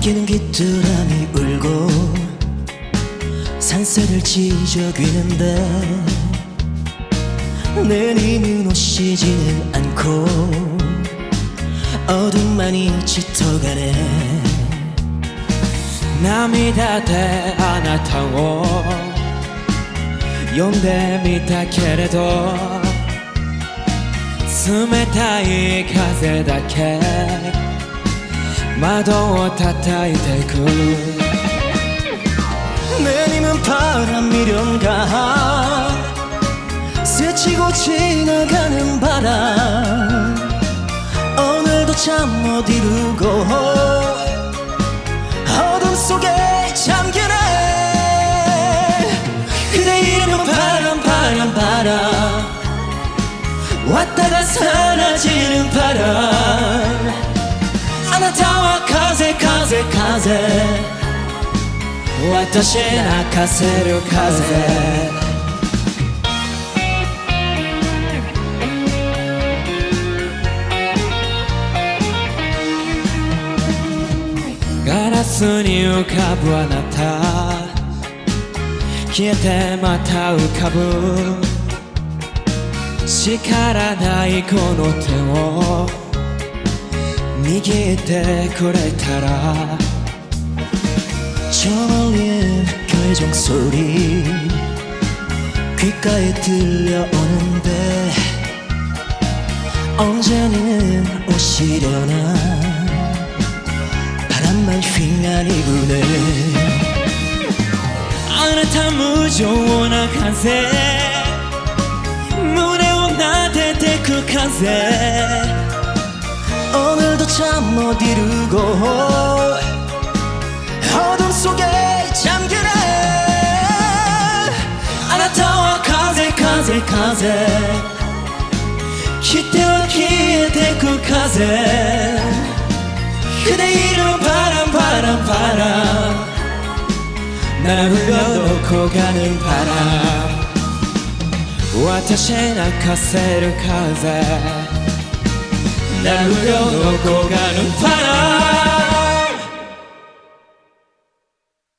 바뀌는 귀뚜라미 울고 산새들 지저귀는데 내님은 오시지는 않고 어둠만이 짙어가네. 남이 다대 아나타워 용대미 다케레도 스메타이 가세다케 마더워 타타이 달군 내님은 바람 미련가. 스치고 지나가는 바람. 오늘도 잠 못 이루고. 어둠 속에 잠기네 그대 이름은 바람 바람 바람. 왔다가 사라지는 바람. 私泣かせる風。ガラスに浮かぶあなた。消えてまた浮かぶ。叱らないこの手を。握ってくれたら。 심장 소리 귓가에 들려오는데 언제 니는 오시려나 바람만 휘날리구네 아나타 무조나 간세 눈에 온나 대대극한세 오늘도 참못 이루고 風。切ては消えてく風。筆色イパランパランパラ。並ぶよどこかにパラ。私泣かせる風。並ぶよどこかに